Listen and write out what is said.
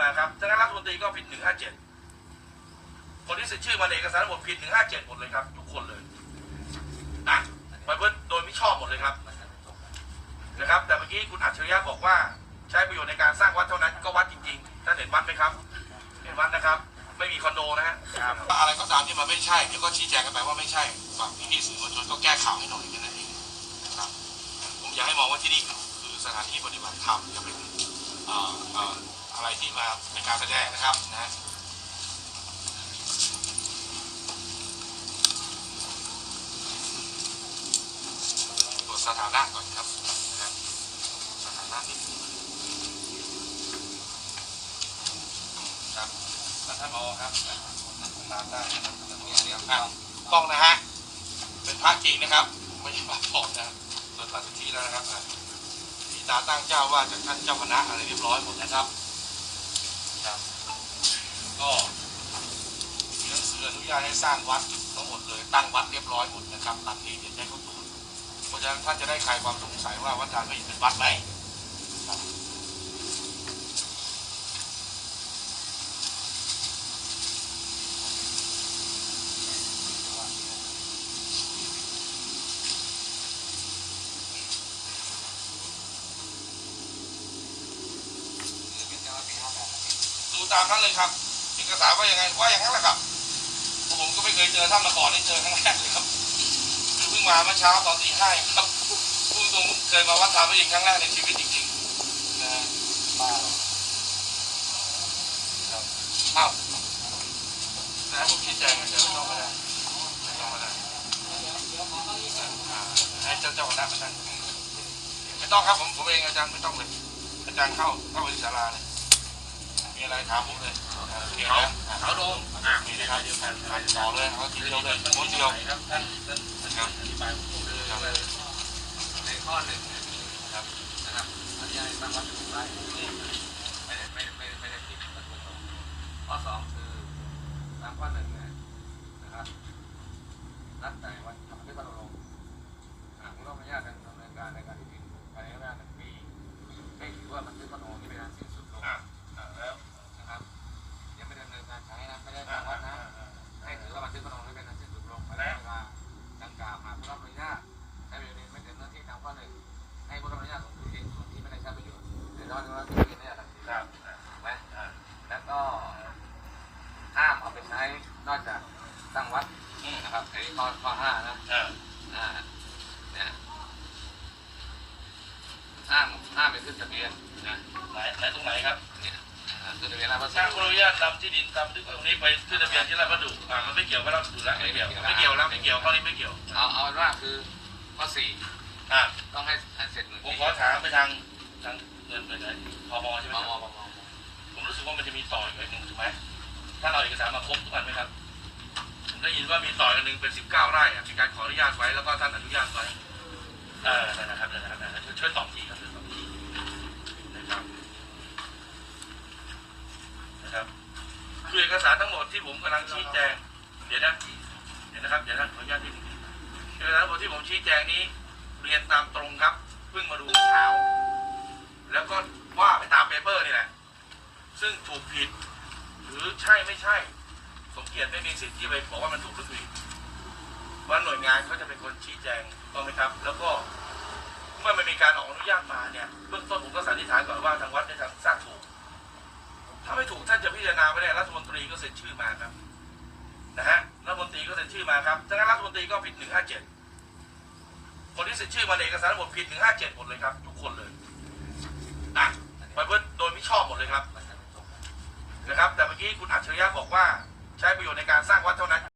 มาครับฉะนั้นรัฐมนตรีก็ผิดหนึ่งห้าเจ็ดคนที่เซ็นชื่อมาในเอกสารระบบผิดหนึ่งห้าเจ็ดหมดเลยครับ ทุกคนเลยนะไปเพื่อโดยไม่ชอบหมดเลยครับนะครับ แต่เมื่อกี้คุณอัจฉริยะบอกว่าใช้ประโยชน์ในการสร้างวัดเท่านั้นก็วัดจริงๆท่านเห็นวัดไหมครับ เห็นวัดนะครับ ไม่มีคอนโดนะฮะอะไรก็ตามที่มันไม่ใช่เดี๋ยวก็ชี้แจงกันไปว่าไม่ใช่ฝั่งพี่ๆสื่อมวลชนก็แก้ข่าวให้หน่อยแค่นั้นเองนะครับผมอยากให้มองว่าที่นี่คือสถานที่ปฏิบัติธรรมจะเป็นเอะไรที่มาเป็นการแสดงนะครับนะตรวจสถานะก่อนครับนะสถานะนิดนึงครับท่านมอครับตามได้นะครับอะต้องนะฮะเป็นพระจริงนะครับไม่ใช่พระปลอมนะครับโดยตัดสิทธิแล้วนะครับอะมีตาตั้งเจ้าว่าจากท่านเจ้าคณะอะไรเรียบร้อยหมดนะครับ ก็มีหนังสืออนุญาตให้สร้างวัดทั้งหมดเลยตั้งวัดเรียบร้อยหมดนะครับตามที่เดี๋ยได้ขาตรวเพราะฉะนั้นท่านจะได้คลายความสงสัยว่าวัดดานไม่เป็นวัดไหมครับดูตามนั้นเลยครับ กสารว่ายังไงว่าอย่างนั้นแหละครับผมก็ไม่เคยเจอท่านมาก่อนได้เจอครั้งแรกเลยครับคือเพิ่งมาเมื่อเช้าตอนตีห้าครับพูดตรงเคยมาวัดทาพระยิงครั้งแรกในชีวิตจริงๆนะฮะครับอ้าวนะผมชี้แจงอาจารย์ไม่ต้องมาได้ไม่ต้องมาได้ให้เจ้าเจ้าคณะมานั่งไม่ต้องครับผมผมเองอาจารย์ไม่ต้องเลยอาจารย์เข้าเข้าไปศาลาเลยมีอะไรถามผมเลย เขาเขาโดนอ่ามีนะครับต่อเลยเขาทีเดียวเลยม้วนเดียวครับท่านท่านท่านครับอธิบายผมเลยในข้อหนึ่งนะครับนะครับอธิบายตามวัตถุไร้ นอกจากตั้งวัดอืมนะครับอันนี้ข้อข้อห้านะอ่าอ่าเนี่ยห้ามห้ามไปขึ้นทะเบียนนะไหนไหนตรงไหนครับเนี่ยอ่าขึ้นทะเบียนแล้วก็ถ้าคุณอนุญาตนำที่ดินตามที่ตรงนี้ไปขึ้นทะเบียนที่ราชพัสดุอ่ามันไม่เกี่ยวกับราชพัสดุแล้วไม่เกี่ยวไม่เกี่ยวแล้วไม่เกี่ยวข้อนี้ไม่เกี่ยวเอาเอาเป็นว่าคือข้อสี่อ่าต้องให้ให้เสร็จหนึ่งผมปีขอถามไปทางทางเงินไปไหนพมใช่ไหมมคมรับมมผมรู้สึกว่ามันจะมีต่ออีกหน่อยหนึ่งถูกไหม ถ้าเราเอกสารมาครบทุกอันไหมครับผมได้ยินว่ามีต่ออีกอันหนึ่งเป็นสิบเก้าไร่อะมีการขออนุญาตไว้แล้วก็ท่านอนุญาตไว้เออนั่นนะครับนั่นนะครับนั่นนะครับช่วยตอบทีครับช่วยตอบทีนะครับนะครับคือเอกสารทั้งหมดที่ผมกำลังชี้แจง เดี๋ยวนะเดี๋ยวนะครับเดี๋ยวนะขออนุญาตที่นึงเอกสารทั้งหมดที่ผมชี้แจงนี้ เรียนตามตรงครับเพิ่งมาดูเช้า แล้วก็ว่าไปตามเปเปอร์นี่แหละ ซึ่งถูกผิด หรือใช่ไม่ใช่ สมเกียรติไม่มีสิทธิ์ที่ไปบอกว่ามันถูกหรือผิดว่าหน่วยงานเขาจะเป็นคนชี้แจงถูกต้องไหมครับ แล้วก็เมื่อมันมีการออกอนุญาตมาเนี่ยเบื้องต้นผมก็สันนิษฐานก่อนว่าทางวัดได้ทำสร้างถูก ถ้าไม่ถูกท่านจะพิจารณาไม่ได้รัฐมนตรีก็เซ็นชื่อมาครับนะฮะรัฐมนตรีก็เซ็นชื่อมาครับฉะนั้นรัฐมนตรีก็ผิดหนึ่งห้าเจ็ดคนที่เซ็นชื่อมาในเอกสารระบบผิดหนึ่งห้าเจ็ดหมดเลยครับ ทุกคนเลยนะไปเพื่อโดยไม่ชอบ คุณอัจฉริยะบอกว่า ใช้ประโยชน์ในการสร้างวัดเท่านั้น